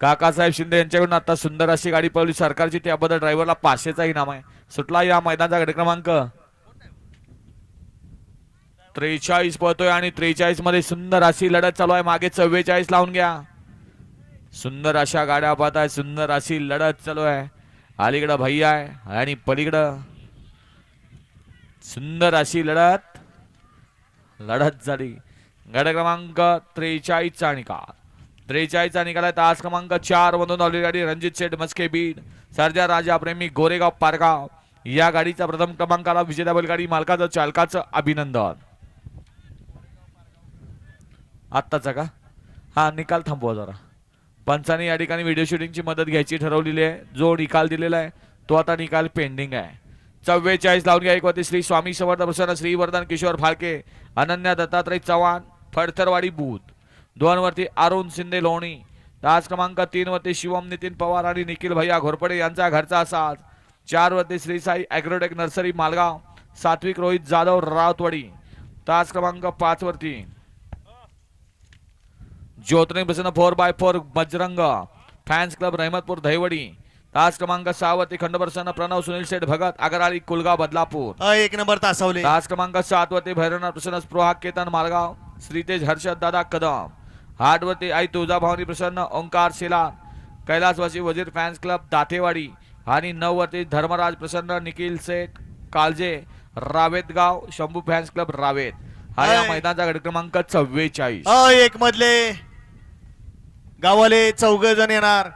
काकासाहेब शिंदे यांच्याकडून आता सुंदर अशी गाडी पळवली. सरकारची त्याबद्दल ड्रायव्हरला पाचशेचा इनाम आहे. सुटला या मैदानाचा गट क्रमांक. त्रेचाळीस पळतोय आणि त्रेचाळीसमध्ये सुंदर अशी लढत चालू आहे. मागे चव्वेचाळीस लावून घ्या. सुंदर अशा गाड्या पाहत आहे. सुंदर अशी लढत चालू आहे. अलीकडं भैया आहे आणि पलीकडं सुंदर अशी लढत लढत झाली. गड क्रमांक त्रेचाळीसचा निकाल. त्रेचाळीसचा निकाल आहे तास क्रमांक चार मधून आलेली गाडी रणजित शेठ मस्के बीड सरजा राजा प्रेमी गोरेगाव पारगाव. या गाडीचा प्रथम क्रमांकाला विजेता बैलगाडी मालकाचं चालकाचं अभिनंदन. आत्ताचा का? हा निकाल थांबवा जरा. पंचाने या ठिकाणी व्हिडिओ शूटिंगची मदत घ्यायची ठरवलेली आहे. जो निकाल दिलेला आहे तो आता निकाल पेंडिंग आहे. चव्वेचाळीस लावून घ्या एकवती श्री स्वामी समर्थ प्रसन्न श्रीवर्धन किशोर फाळके अनन्या दत्तात्रय चव्हाण फडतरवाडी बूथ. दोन वरती अरुण शिंदे लोणी. तास क्रमांक तीन वरती शिवम नितीन पवार आणि निखिल भैया घोरपडे यांचा घरचा साथ चार वरती श्री साई अॅग्रोटेक नर्सरी मालगाव. सात्विक रोहित जाधव रावतवाडी. तास क्रमांक पाच वरती ज्योतिर्लिंग प्रसन्न four by four Bajrang. Fans club Rahimatpur Dahiwadi. तास क्रमांक सहा वरती खंड प्रसन्न प्रणव सुनील शेठ भगत आगराळी कुलगाव बदलापूर. एक नंबर तासावले तास क्रमांक सात वरती भैरवनाथ प्रसन्न स्पृहा केतन मालगाव. श्रीतेज हर्षद दादा कदम. वरती आई तुळजाभवानी प्रसन्न ओंकार शेला कैलासवासी वजीर फॅन्स क्लब दातेवाडी आणि नऊ वरती धर्मराज प्रसन्न निखिल शेठ काळजे रावेतगाव शंभू फॅन्स क्लब रावेत. हा या. मैदानाचा गट क्रमांक चव्वेचाळीस एक मधले. गावाले चौघ जण येणार.